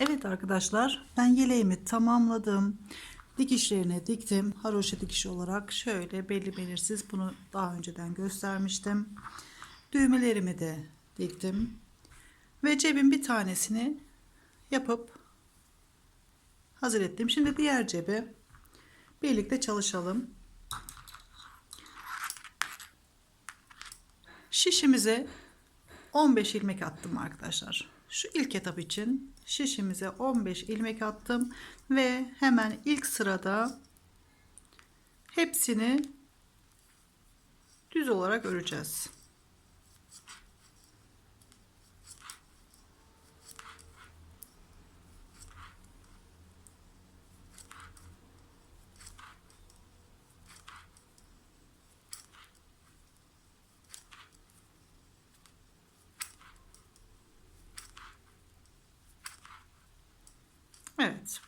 Evet arkadaşlar ben yeleğimi tamamladım. Dikişlerine diktim. Haroşa dikişi olarak şöyle belli belirsiz bunu daha önceden göstermiştim. Düğmelerimi de diktim. Ve cebin bir tanesini yapıp hazır ettim. Şimdi diğer cebe birlikte çalışalım. Şişimize 15 ilmek attım arkadaşlar. Şu ilk etap için şişimize 15 ilmek attım ve hemen ilk sırada hepsini düz olarak öreceğiz.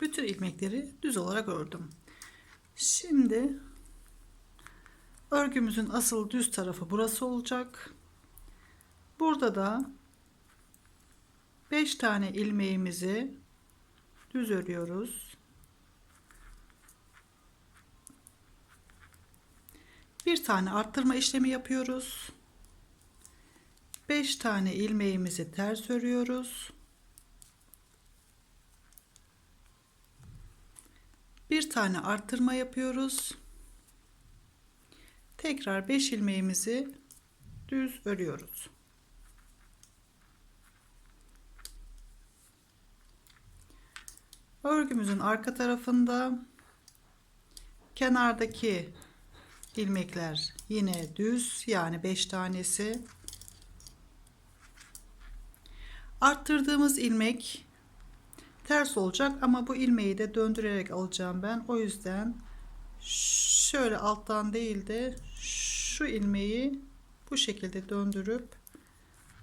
Bütün ilmekleri düz olarak ördüm. Şimdi örgümüzün asıl düz tarafı burası olacak. Burada da 5 tane ilmeğimizi düz örüyoruz. Bir tane arttırma işlemi yapıyoruz. 5 tane ilmeğimizi ters örüyoruz. Bir tane arttırma yapıyoruz. Tekrar 5 ilmeğimizi düz örüyoruz. Örgümüzün arka tarafında kenardaki ilmekler yine düz yani 5 tanesi. Arttırdığımız ilmek ters olacak ama bu ilmeği de döndürerek alacağım ben. O yüzden şöyle alttan değil de şu ilmeği bu şekilde döndürüp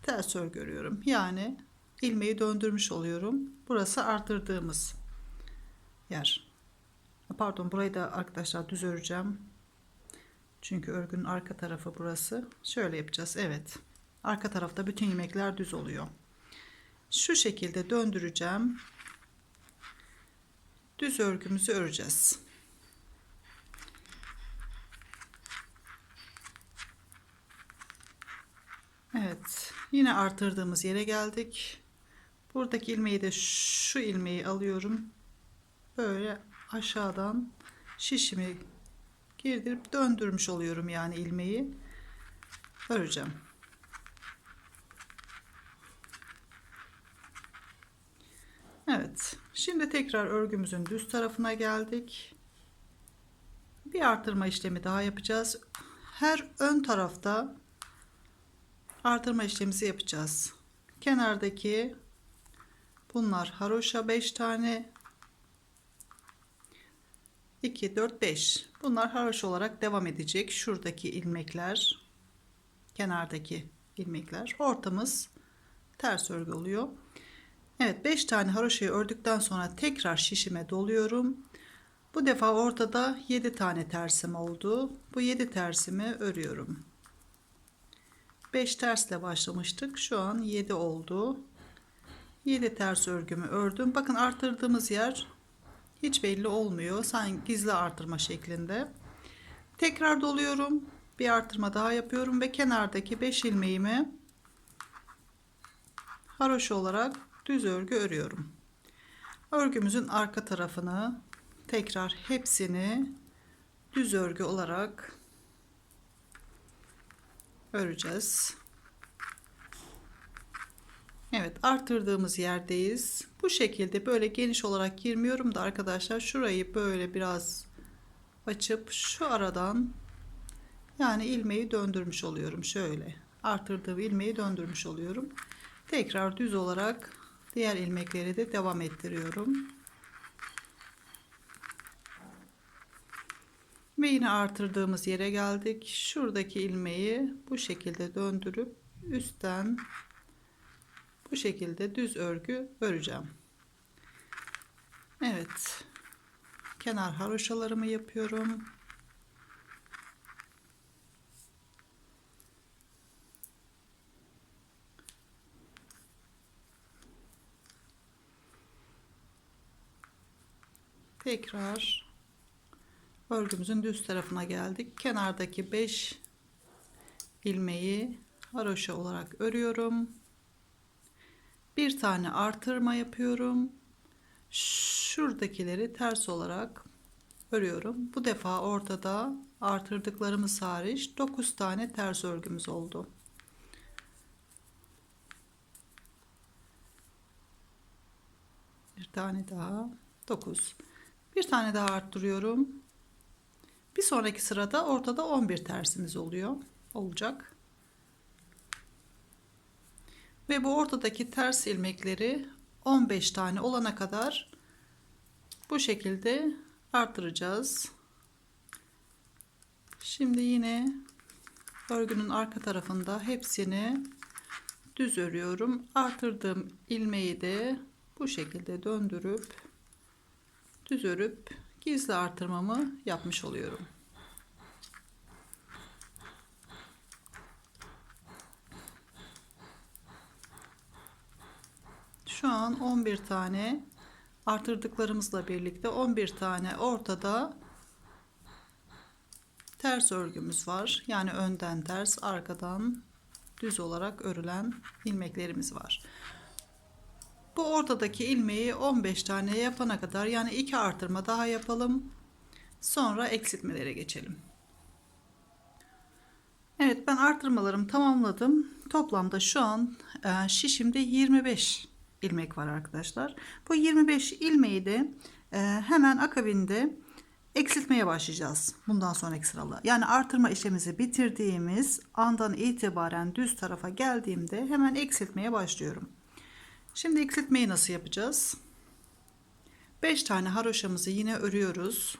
ters örgü. Yani ilmeği döndürmüş oluyorum. Burası arttırdığımız yer. Pardon burayı da arkadaşlar düz öreceğim. Çünkü örgünün arka tarafı burası. Şöyle yapacağız. Evet. Arka tarafta bütün ilmekler düz oluyor. Şu şekilde döndüreceğim düz örgümüzü öreceğiz. Evet yine artırdığımız yere geldik. Buradaki ilmeği de şu ilmeği alıyorum. Böyle aşağıdan şişimi girdirip döndürmüş oluyorum yani ilmeği öreceğim. Evet. Şimdi tekrar örgümüzün düz tarafına geldik. Bir artırma işlemi daha yapacağız. Her ön tarafta artırma işlemimizi yapacağız. Kenardaki bunlar haroşa 5 tane 2 4 5 bunlar haroşa olarak devam edecek şuradaki ilmekler kenardaki ilmekler ortamız ters örgü oluyor Evet 5 tane haroşayı ördükten sonra tekrar şişime doluyorum. Bu defa ortada 7 tane tersim oldu. Bu 7 tersimi örüyorum. 5 tersle başlamıştık. Şu an 7 oldu. 7 ters örgümü ördüm. Bakın arttırdığımız yer hiç belli olmuyor. Sanki gizli artırma şeklinde. Tekrar doluyorum. Bir artırma daha yapıyorum ve kenardaki 5 ilmeğimi haroşa olarak düz örgü örüyorum. Örgümüzün arka tarafını tekrar hepsini düz örgü olarak öreceğiz. Evet arttırdığımız yerdeyiz. Bu şekilde böyle geniş olarak girmiyorum da arkadaşlar şurayı böyle biraz açıp şu aradan yani ilmeği döndürmüş oluyorum şöyle. Arttırdığım ilmeği döndürmüş oluyorum. Tekrar düz olarak Diğer ilmekleri de devam ettiriyorum. Ve yine artırdığımız yere geldik. Şuradaki ilmeği bu şekilde döndürüp üstten bu şekilde düz örgü öreceğim. Evet. Kenar haroşalarımı yapıyorum. Tekrar örgümüzün düz tarafına geldik. Kenardaki 5 ilmeği haroşa olarak örüyorum. Bir tane artırma yapıyorum. Şuradakileri ters olarak örüyorum. Bu defa ortada artırdıklarımız hariç 9 tane ters örgümüz oldu. Bir tane daha 9. Bir tane daha arttırıyorum. Bir sonraki sırada ortada 11 tersimiz oluyor. Olacak. Ve bu ortadaki ters ilmekleri 15 tane olana kadar bu şekilde arttıracağız. Şimdi yine örgünün arka tarafında hepsini düz örüyorum. Artırdığım ilmeği de bu şekilde döndürüp düz örüp gizli artırmamı yapmış oluyorum. Şu an 11 tane artırdıklarımızla birlikte 11 tane ortada ters örgümüz var. Yani önden ters, arkadan düz olarak örülen ilmeklerimiz var. Bu ortadaki ilmeği 15 tane yapana kadar yani 2 artırma daha yapalım. Sonra eksiltmelere geçelim. Evet ben artırmalarımı tamamladım. Toplamda şu an e, şişimde 25 ilmek var arkadaşlar. Bu 25 ilmeği de e, hemen akabinde eksiltmeye başlayacağız. Bundan sonraki sıralı. Yani artırma işlemimizi bitirdiğimiz andan itibaren düz tarafa geldiğimde hemen eksiltmeye başlıyorum. Şimdi eksiltmeyi nasıl yapacağız? 5 tane haroşamızı yine örüyoruz.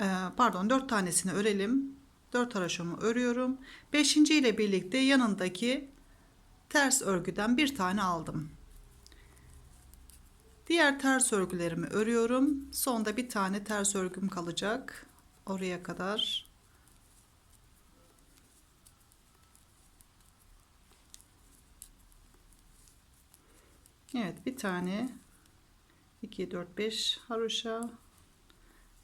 Ee, pardon 4 tanesini örelim. 4 haroşamı örüyorum. 5. ile birlikte yanındaki ters örgüden bir tane aldım. Diğer ters örgülerimi örüyorum. Sonda bir tane ters örgüm kalacak. Oraya kadar Evet bir tane. 2 4 5 haroşa.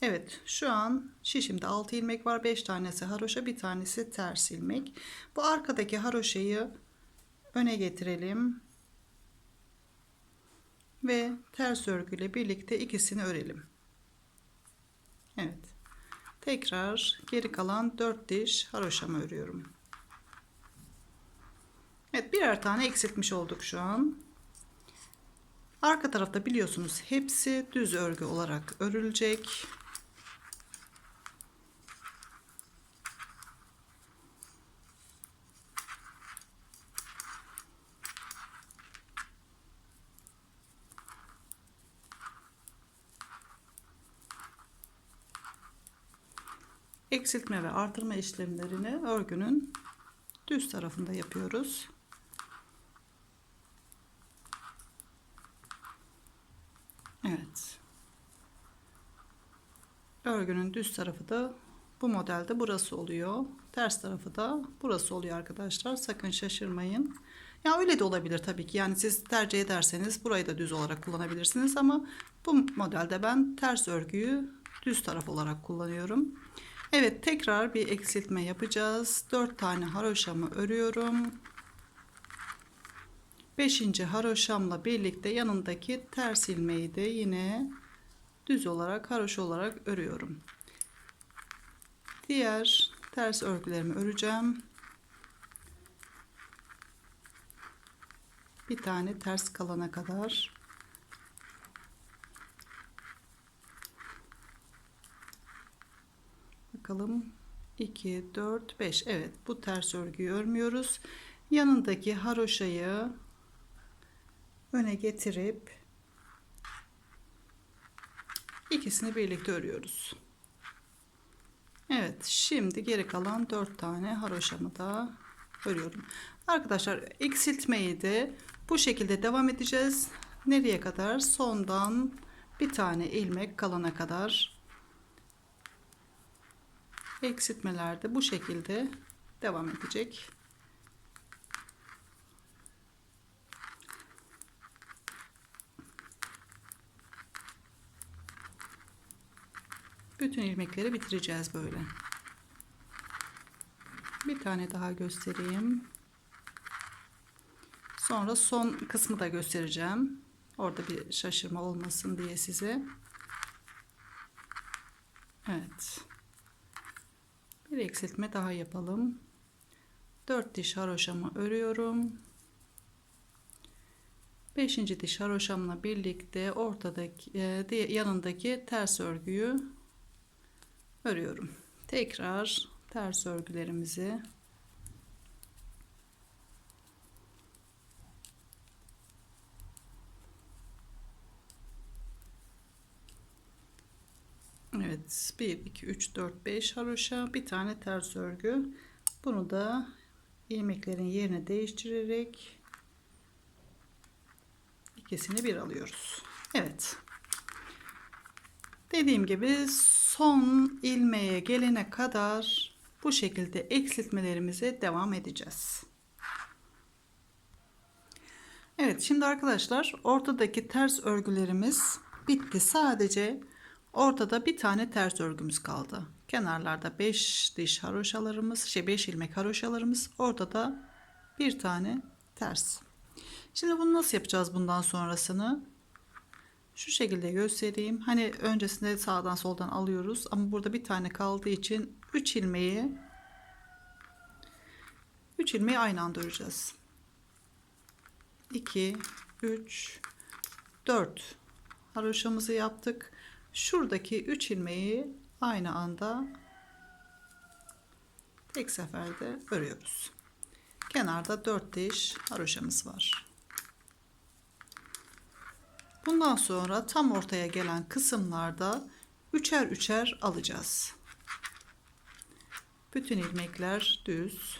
Evet şu an şişimde 6 ilmek var 5 tanesi haroşa bir tanesi ters ilmek. Bu arkadaki haroşayı öne getirelim. Ve ters örgüyle birlikte ikisini örelim. Evet tekrar geri kalan 4 diş haroşamı örüyorum. Evet birer tane eksiltmiş olduk şu an Arka tarafta biliyorsunuz hepsi düz örgü olarak örülecek. Eksiltme ve artırma işlemlerini örgünün düz tarafında yapıyoruz. Evet. Örgünün düz tarafı da bu modelde burası oluyor. Ters tarafı da burası oluyor arkadaşlar. Sakın şaşırmayın. Ya öyle de olabilir tabii ki. Yani siz tercih ederseniz burayı da düz olarak kullanabilirsiniz ama bu modelde ben ters örgüyü düz taraf olarak kullanıyorum. Evet tekrar bir eksiltme yapacağız. 4 tane haroşamı örüyorum. 5. haroşamla birlikte yanındaki ters ilmeği de yine düz olarak haroşa olarak örüyorum. Diğer ters örgülerimi öreceğim. Bir tane ters kalana kadar. Bakalım 2 4 5 evet bu ters örgüyü örmüyoruz yanındaki haroşayı öne getirip ikisini birlikte örüyoruz. Evet şimdi geri kalan 4 tane haroşamı da örüyorum. Arkadaşlar eksiltmeyi de bu şekilde devam edeceğiz. Nereye kadar? Sondan bir tane ilmek kalana kadar eksiltmelerde bu şekilde devam edecek. Bütün ilmekleri bitireceğiz böyle. Bir tane daha göstereyim. Sonra son kısmı da göstereceğim. Orada bir şaşırma olmasın diye size. Evet. Bir eksiltme daha yapalım. 4 diş haroşamı örüyorum. 5. diş haroşamla birlikte ortadaki e, yanındaki ters örgüyü örüyorum. Tekrar ters örgülerimizi Evet 1 2 3 4 5 haroşa bir tane ters örgü. Bunu da ilmeklerin yerini değiştirerek ikisini bir alıyoruz. Evet dediğim gibi son ilmeğe gelene kadar bu şekilde eksiltmelerimize devam edeceğiz Evet şimdi arkadaşlar ortadaki ters örgülerimiz bitti sadece Ortada bir tane ters örgümüz kaldı. Kenarlarda 5 diş haroşalarımız, şey 5 ilmek haroşalarımız, ortada bir tane ters. Şimdi bunu nasıl yapacağız bundan sonrasını? Şu şekilde göstereyim. Hani öncesinde sağdan soldan alıyoruz ama burada bir tane kaldığı için 3 ilmeği 3 ilmeği aynı anda öreceğiz. 2 3 4 haroşamızı yaptık. Şuradaki 3 ilmeği aynı anda tek seferde örüyoruz. Kenarda 4 diş haroşamız var. Bundan sonra tam ortaya gelen kısımlarda üçer üçer alacağız. Bütün ilmekler düz.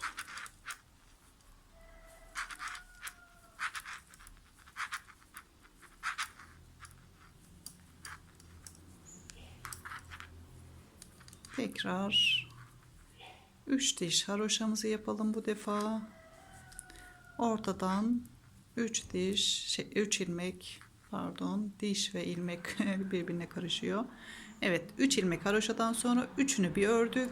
Tekrar 3 diş haroşamızı yapalım bu defa. Ortadan 3 diş, şey, 3 ilmek, pardon, diş ve ilmek birbirine karışıyor. Evet, 3 ilmek haroşadan sonra üçünü bir ördük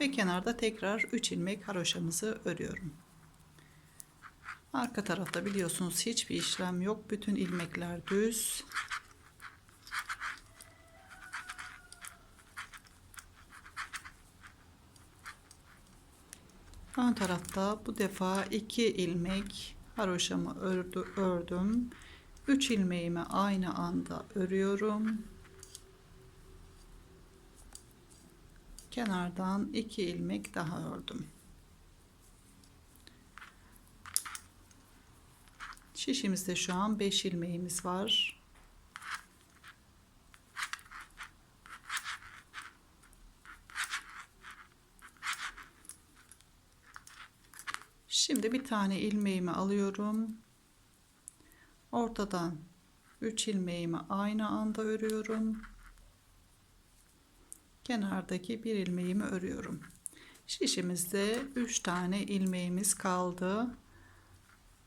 ve kenarda tekrar 3 ilmek haroşamızı örüyorum. Arka tarafta biliyorsunuz hiçbir işlem yok. Bütün ilmekler düz. Ön tarafta bu defa 2 ilmek haroşamı ördü, ördüm. 3 ilmeğimi aynı anda örüyorum. Kenardan 2 ilmek daha ördüm. Şişimizde şu an 5 ilmeğimiz var. Şimdi bir tane ilmeğimi alıyorum. Ortadan 3 ilmeğimi aynı anda örüyorum. Kenardaki bir ilmeğimi örüyorum. Şişimizde 3 tane ilmeğimiz kaldı.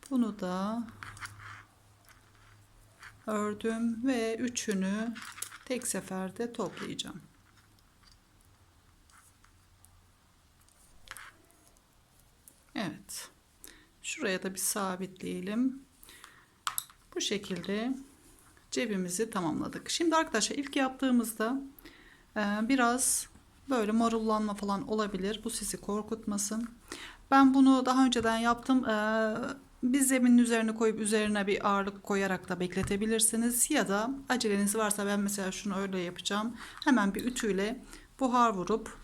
Bunu da ördüm ve üçünü tek seferde toplayacağım. Evet. Şuraya da bir sabitleyelim. Bu şekilde cebimizi tamamladık. Şimdi arkadaşlar ilk yaptığımızda e, biraz böyle marullanma falan olabilir. Bu sizi korkutmasın. Ben bunu daha önceden yaptım. E, bir zeminin üzerine koyup üzerine bir ağırlık koyarak da bekletebilirsiniz. Ya da aceleniz varsa ben mesela şunu öyle yapacağım. Hemen bir ütüyle buhar vurup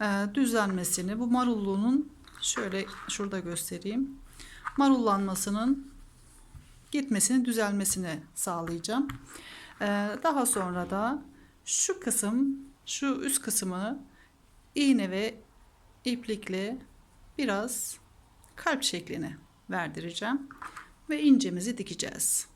e, düzenmesini bu marulluğunun şöyle şurada göstereyim. Marullanmasının gitmesini, düzelmesini sağlayacağım. Ee, daha sonra da şu kısım, şu üst kısmı iğne ve iplikle biraz kalp şekline verdireceğim ve incemizi dikeceğiz.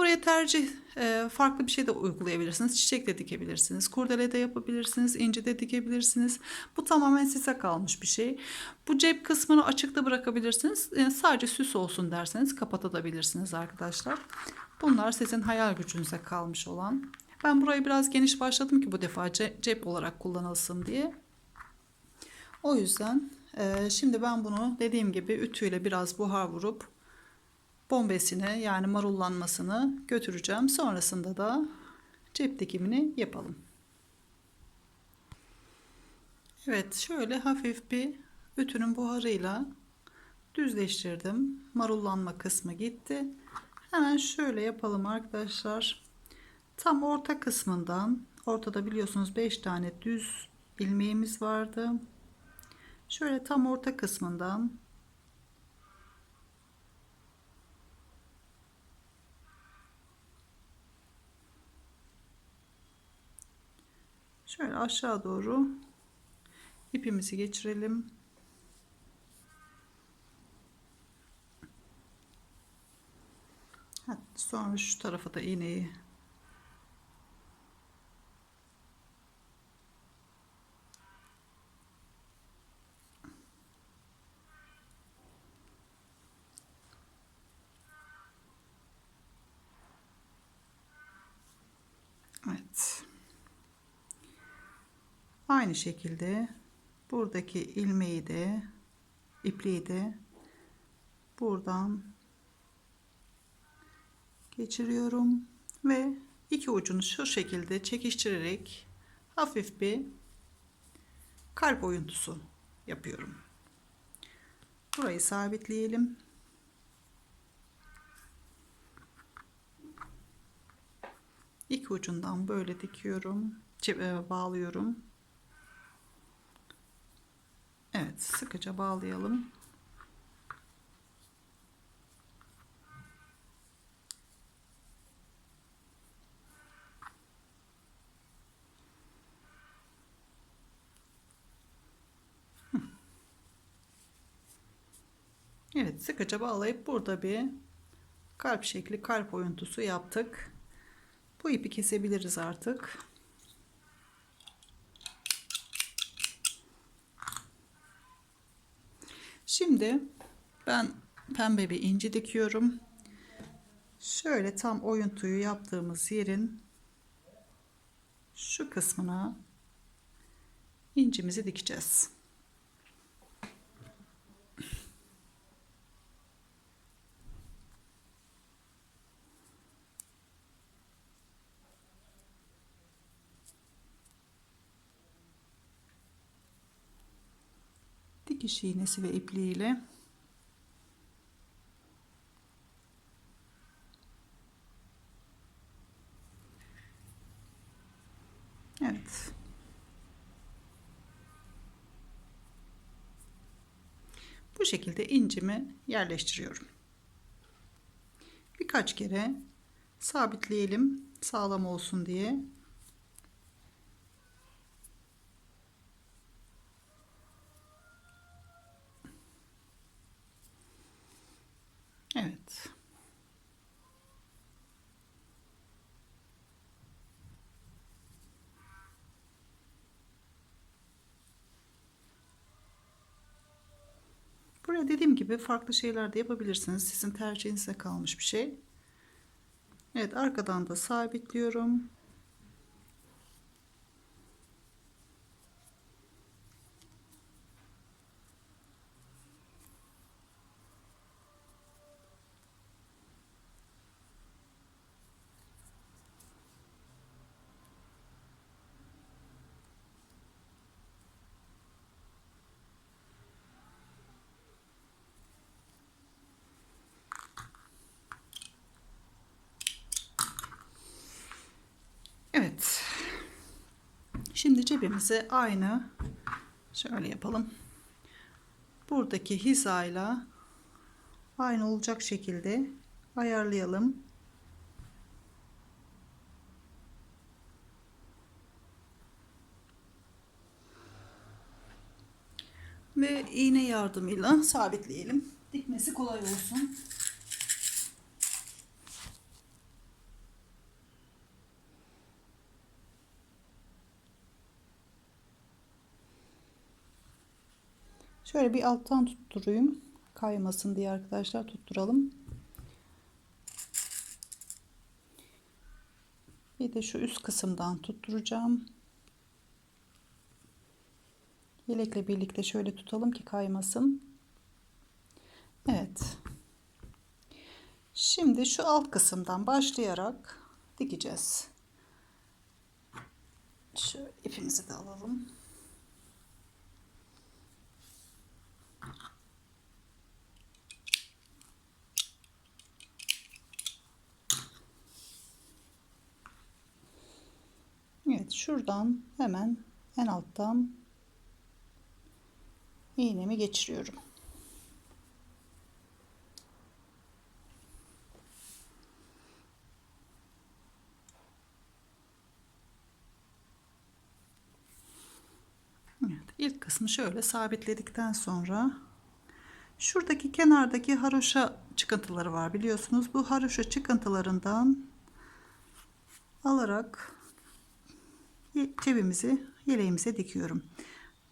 Buraya tercih e, farklı bir şey de uygulayabilirsiniz. Çiçek de dikebilirsiniz. Kurdele de yapabilirsiniz. ince de dikebilirsiniz. Bu tamamen size kalmış bir şey. Bu cep kısmını açıkta bırakabilirsiniz. E, sadece süs olsun derseniz kapatabilirsiniz arkadaşlar. Bunlar sizin hayal gücünüze kalmış olan. Ben burayı biraz geniş başladım ki bu defa ce- cep olarak kullanılsın diye. O yüzden e, şimdi ben bunu dediğim gibi ütüyle biraz buhar vurup bombesini yani marullanmasını götüreceğim. Sonrasında da cep dikimini yapalım. Evet şöyle hafif bir ütünün buharıyla düzleştirdim. Marullanma kısmı gitti. Hemen şöyle yapalım arkadaşlar. Tam orta kısmından ortada biliyorsunuz 5 tane düz ilmeğimiz vardı. Şöyle tam orta kısmından şöyle aşağı doğru ipimizi geçirelim. Sonra şu tarafa da iğneyi Evet. Aynı şekilde buradaki ilmeği de ipliği de buradan geçiriyorum ve iki ucunu şu şekilde çekiştirerek hafif bir kalp oyuntusu yapıyorum. Burayı sabitleyelim. İki ucundan böyle dikiyorum, e, bağlıyorum. Evet, sıkıca bağlayalım. Evet sıkıca bağlayıp burada bir kalp şekli kalp oyuntusu yaptık. Bu ipi kesebiliriz artık. Şimdi ben pembe bir inci dikiyorum. Şöyle tam oyuntuyu yaptığımız yerin şu kısmına incimizi dikeceğiz. Dikiş iğnesi ve ipliğiyle Evet. Bu şekilde incimi yerleştiriyorum. Birkaç kere sabitleyelim sağlam olsun diye. Evet. Buraya dediğim gibi farklı şeyler de yapabilirsiniz. Sizin tercihinize kalmış bir şey. Evet arkadan da sabitliyorum. Evet. Şimdi cebimizi aynı şöyle yapalım. Buradaki hizayla aynı olacak şekilde ayarlayalım. Ve iğne yardımıyla sabitleyelim. Dikmesi kolay olsun. Şöyle bir alttan tutturayım. Kaymasın diye arkadaşlar tutturalım. Bir de şu üst kısımdan tutturacağım. Yelekle birlikte şöyle tutalım ki kaymasın. Evet. Şimdi şu alt kısımdan başlayarak dikeceğiz. Şöyle ipimizi de alalım. Şuradan hemen en alttan iğnemi geçiriyorum. Evet, ilk kısmı şöyle sabitledikten sonra şuradaki kenardaki haroşa çıkıntıları var biliyorsunuz. Bu haroşa çıkıntılarından alarak cebimizi yeleğimize dikiyorum.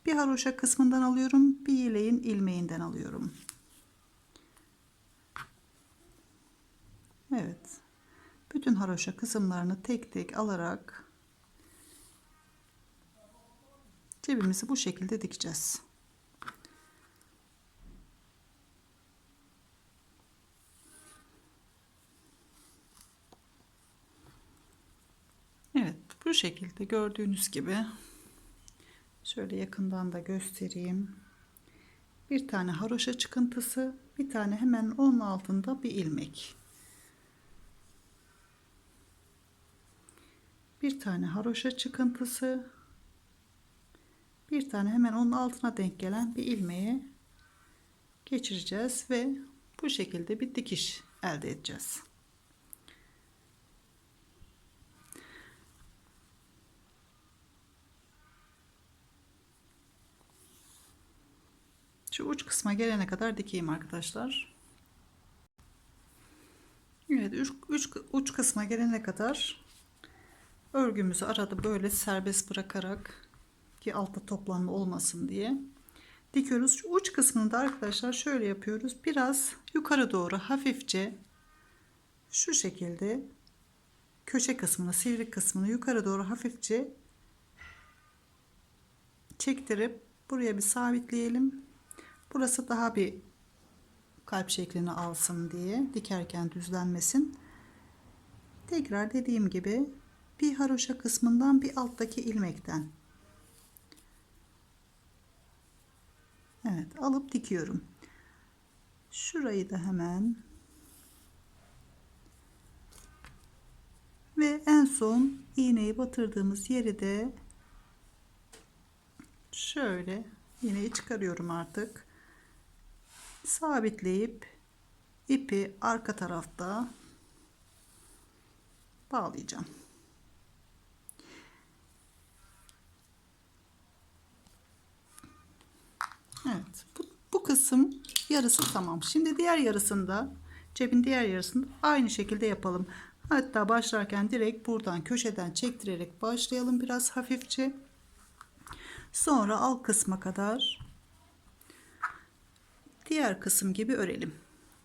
Bir haroşa kısmından alıyorum, bir yeleğin ilmeğinden alıyorum. Evet. Bütün haroşa kısımlarını tek tek alarak cebimizi bu şekilde dikeceğiz. Evet bu şekilde gördüğünüz gibi şöyle yakından da göstereyim. Bir tane haroşa çıkıntısı, bir tane hemen onun altında bir ilmek. Bir tane haroşa çıkıntısı, bir tane hemen onun altına denk gelen bir ilmeği geçireceğiz ve bu şekilde bir dikiş elde edeceğiz. Şu uç kısma gelene kadar dikeyim arkadaşlar. Evet uç, uç, uç kısma gelene kadar örgümüzü arada böyle serbest bırakarak ki altta toplanma olmasın diye dikiyoruz. Şu uç kısmını da arkadaşlar şöyle yapıyoruz. Biraz yukarı doğru hafifçe şu şekilde köşe kısmını, sivri kısmını yukarı doğru hafifçe çektirip buraya bir sabitleyelim. Burası daha bir kalp şeklini alsın diye dikerken düzlenmesin. Tekrar dediğim gibi bir haroşa kısmından bir alttaki ilmekten Evet alıp dikiyorum. Şurayı da hemen ve en son iğneyi batırdığımız yeri de şöyle iğneyi çıkarıyorum artık. Sabitleyip ipi arka tarafta bağlayacağım. Evet. Bu, bu kısım yarısı tamam. Şimdi diğer yarısında cebin diğer yarısında aynı şekilde yapalım. Hatta başlarken direkt buradan köşeden çektirerek başlayalım biraz hafifçe. Sonra alt kısma kadar diğer kısım gibi örelim.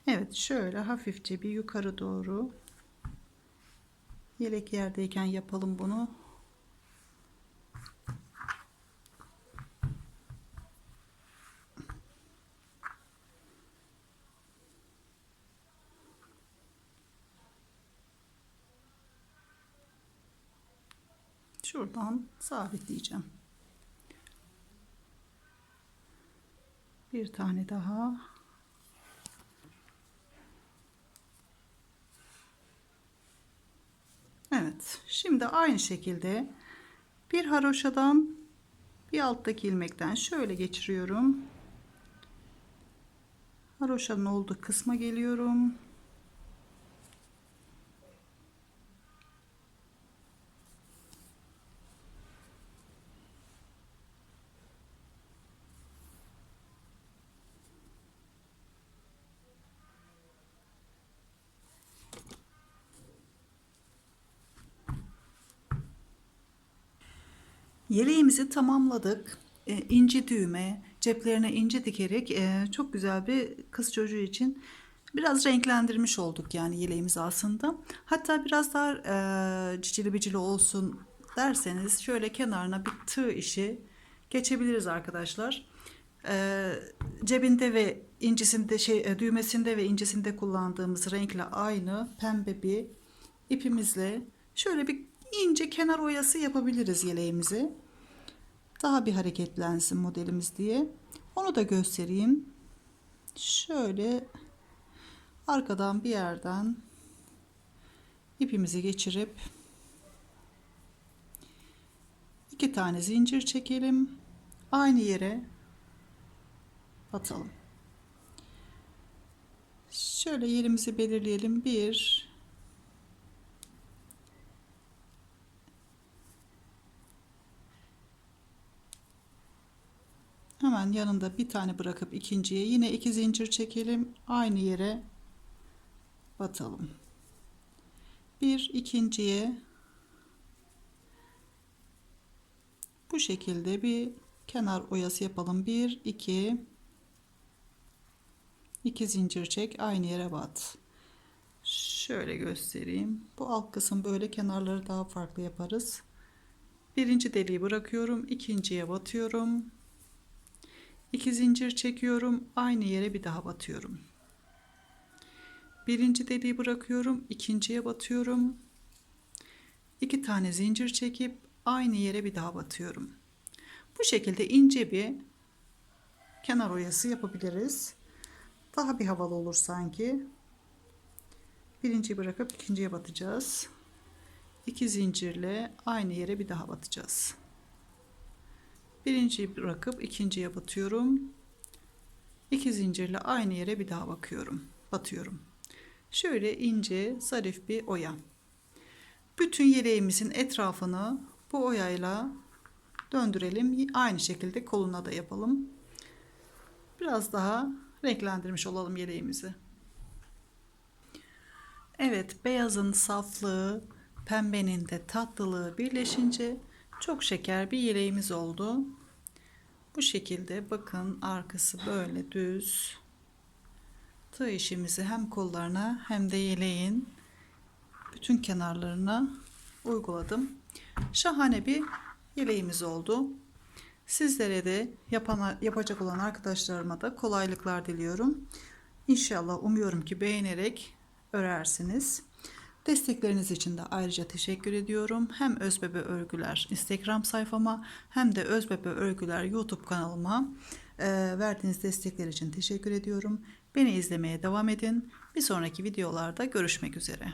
Evet şöyle hafifçe bir yukarı doğru yelek yerdeyken yapalım bunu. şuradan sabitleyeceğim. Bir tane daha. Evet. Şimdi aynı şekilde bir haroşadan bir alttaki ilmekten şöyle geçiriyorum. Haroşanın olduğu kısma geliyorum. Yeleğimizi tamamladık. E, inci düğme, ceplerine inci dikerek e, çok güzel bir kız çocuğu için Biraz renklendirmiş olduk yani yeleğimizi aslında. Hatta biraz daha e, cicili bicili olsun derseniz şöyle kenarına bir tığ işi geçebiliriz arkadaşlar. E, cebinde ve incisinde şey e, düğmesinde ve incisinde kullandığımız renkle aynı pembe bir ipimizle şöyle bir ince kenar oyası yapabiliriz yeleğimizi. Daha bir hareketlensin modelimiz diye. Onu da göstereyim. Şöyle arkadan bir yerden ipimizi geçirip iki tane zincir çekelim. Aynı yere batalım. Şöyle yerimizi belirleyelim. Bir, Hemen yanında bir tane bırakıp ikinciye yine iki zincir çekelim. Aynı yere batalım. Bir ikinciye bu şekilde bir kenar oyası yapalım. Bir iki iki zincir çek aynı yere bat. Şöyle göstereyim. Bu alt kısım böyle kenarları daha farklı yaparız. Birinci deliği bırakıyorum. ikinciye batıyorum. 2 zincir çekiyorum aynı yere bir daha batıyorum. Birinci deliği bırakıyorum ikinciye batıyorum. İki tane zincir çekip aynı yere bir daha batıyorum. Bu şekilde ince bir kenar oyası yapabiliriz. Daha bir havalı olur sanki. Birinciyi bırakıp ikinciye batacağız. İki zincirle aynı yere bir daha batacağız birinciyi bırakıp ikinciye batıyorum. İki zincirle aynı yere bir daha bakıyorum. Batıyorum. Şöyle ince zarif bir oya. Bütün yeleğimizin etrafını bu oyayla döndürelim. Aynı şekilde koluna da yapalım. Biraz daha renklendirmiş olalım yeleğimizi. Evet beyazın saflığı pembenin de tatlılığı birleşince çok şeker bir yeleğimiz oldu. Bu şekilde bakın arkası böyle düz. Tığ işimizi hem kollarına hem de yeleğin bütün kenarlarına uyguladım. Şahane bir yeleğimiz oldu. Sizlere de yapan, yapacak olan arkadaşlarıma da kolaylıklar diliyorum. İnşallah umuyorum ki beğenerek örersiniz. Destekleriniz için de ayrıca teşekkür ediyorum. Hem Özbebe Örgüler Instagram sayfama hem de Özbebe Örgüler YouTube kanalıma e, verdiğiniz destekler için teşekkür ediyorum. Beni izlemeye devam edin. Bir sonraki videolarda görüşmek üzere.